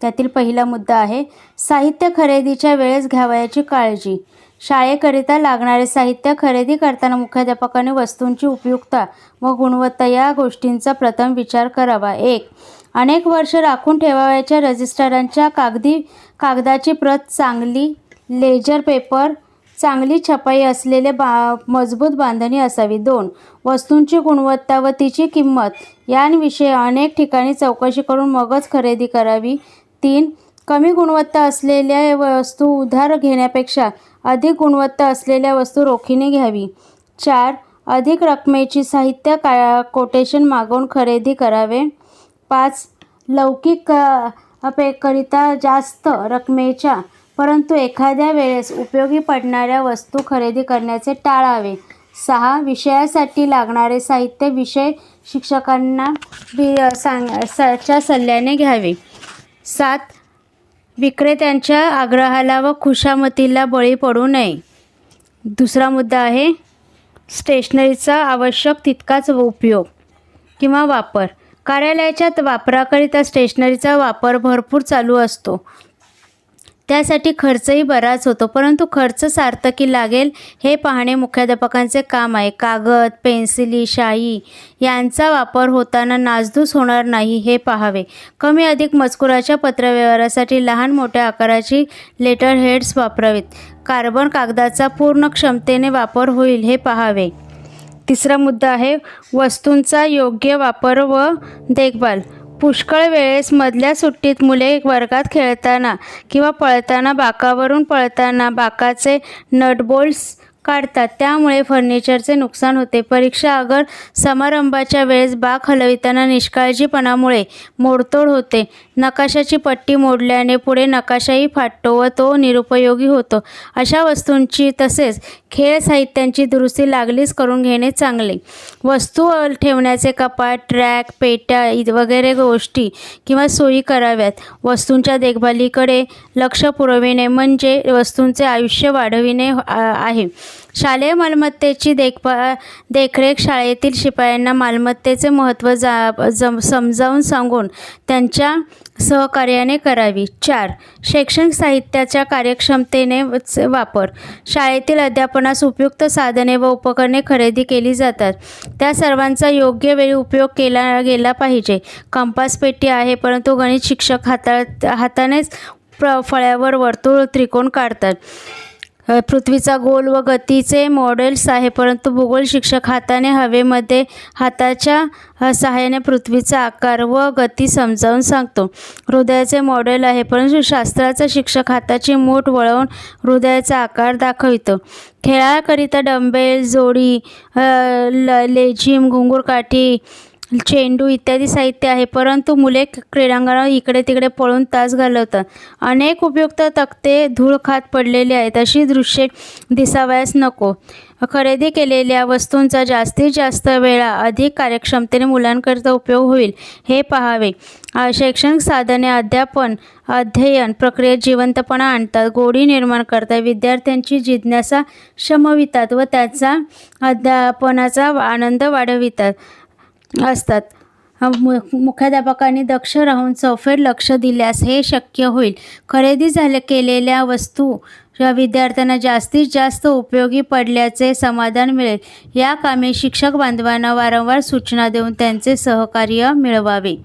त्यातील पहिला मुद्दा आहे साहित्य खरेदीच्या वेळेस घ्यावयाची काळजी. शाळेकरिता लागणारे साहित्य खरेदी करताना मुख्याध्यापकाने वस्तूंची उपयुक्तता व गुणवत्ता या गोष्टींचा प्रथम विचार करावा. एक अनेक वर्ष राखून ठेवावयाच्या रजिस्टरांच्या कागदी कागदाची प्रत चांगली लेजर पेपर चांगली छपाई असलेले बा मजबूत बांधणी असावी. दोन वस्तूंची गुणवत्ता व तिची किंमत यांविषयी अनेक ठिकाणी चौकशी करून मगच खरेदी करावी. तीन कमी गुणवत्ता असलेल्या वस्तू उधार घेण्यापेक्षा अधिक गुणवत्ता असलेल्या वस्तू रोखीने घ्यावी. चार अधिक रकमेची साहित्य का कोटेशन मागवून खरेदी करावे. पाच लौकिक अपेकरिता जास्त रकमेच्या परंतु एखाद्या वेळेस उपयोगी पडणाऱ्या वस्तू खरेदी करण्याचे टाळावे. सहा विषयासाठी लागणारे साहित्य विषय शिक्षकांना सांग च्या सल्ल्याने घ्यावे. सात विक्रेत्यांच्या आग्रहाला व खुशामतीला बळी पडू नये. दुसरा मुद्दा आहे स्टेशनरीचा आवश्यक तितकाच उपयोग किंवा वापर. कार्यालयाच्या वापराकरिता स्टेशनरीचा वापर भरपूर चालू असतो. त्यासाठी खर्चही बराच होतो. परंतु खर्च सार्थकी लागेल हे पाहणे मुख्याध्यापकांचे काम आहे. कागद पेन्सिली शाई यांचा वापर होताना नासधूस होणार नाही हे पाहावे. कमी अधिक मजकुराच्या पत्रव्यवहारासाठी लहान मोठ्या आकाराची लेटर हेड्स वापरावेत. कार्बन कागदाचा पूर्ण क्षमतेने वापर होईल हे पाहावे. तिसरा मुद्दा आहे वस्तूंचा योग्य वापर व देखभाल. पुष्कळ वेळेस मधल्या सुट्टीत मुले वर्गात खेळताना किंवा पळताना बाकावरून पळताना बाकाचे नटबोल्ट्स काढतात. त्यामुळे फर्निचरचे नुकसान होते. परीक्षा अगर समारंभाच्या वेळेस बाक हलविताना निष्काळजीपणामुळे मोडतोड होते. नकाशाची पट्टी मोडल्याने पुढे नकाशाही फाटतो व तो निरुपयोगी होतो. अशा वस्तूंची तसेच खेळ साहित्यांची दुरुस्ती लागलीच करून घेणे चांगले. वस्तू ठेवण्याचे कपाट ट्रॅक पेट्या वगैरे गोष्टी किंवा सोयी कराव्यात. वस्तूंच्या देखभालीकडे लक्ष पुरविणे म्हणजे वस्तूंचे आयुष्य वाढविणे आहे. शालेय मालमत्तेची देखभा देखरेख शाळेतील शिपायांना मालमत्तेचे महत्त्व जा जम समजावून सांगून त्यांच्या सहकार्याने करावी. चार शैक्षणिक साहित्याच्या कार्यक्षमतेने वापर. शाळेतील अध्यापनास उपयुक्त साधने व उपकरणे खरेदी केली जातात. त्या सर्वांचा योग्य वेळी उपयोग केला गेला पाहिजे. कंपास पेटी आहे परंतु गणित शिक्षक हाता हातानेच प्र फळ्यावर वर्तुळ त्रिकोण काढतात. पृथ्वीचा गोल व गतीचे मॉडेल्स आहे परंतु भूगोल शिक्षक हाताने हवेमध्ये हाताच्या सहाय्याने पृथ्वीचा आकार व गती समजावून सांगतो. हृदयाचे मॉडेल आहे परंतु शास्त्राचा शिक्षक हाताची मूठ वळवून हृदयाचा आकार दाखवितो. खेळाकरिता डंबेल जोडी ल लेझिम घुंगूरकाठी चेंडू इत्यादी साहित्य आहे परंतु मुले क्रीडांगणावर इकडे तिकडे पळून तास घालवतात. अनेक उपयुक्त तक्ते धूळ खात पडलेले आहेत अशी दृश्ये दिसावयास नको. खरेदी केलेल्या वस्तूंचा जास्तीत जास्त वेळा अधिक कार्यक्षमतेने मुलांकरिता उपयोग होईल हे पाहावे. शैक्षणिक साधने अध्यापन अध्ययन प्रक्रियेत जिवंतपणा आणतात. गोडी निर्माण करतात. विद्यार्थ्यांची जिज्ञासा शमवितात व त्याचा अध्यापनाचा आनंद वाढवितात. असतात. मु मुख्याध्यापकांनी दक्ष राहून चौफेर लक्ष दिल्यास हे शक्य होईल. खरेदी झाले केलेल्या वस्तू या विद्यार्थ्यांना जास्तीत जास्त उपयोगी पडल्याचे समाधान मिळेल. या कामी शिक्षक बांधवांना वारंवार सूचना देऊन त्यांचे सहकार्य मिळवावे.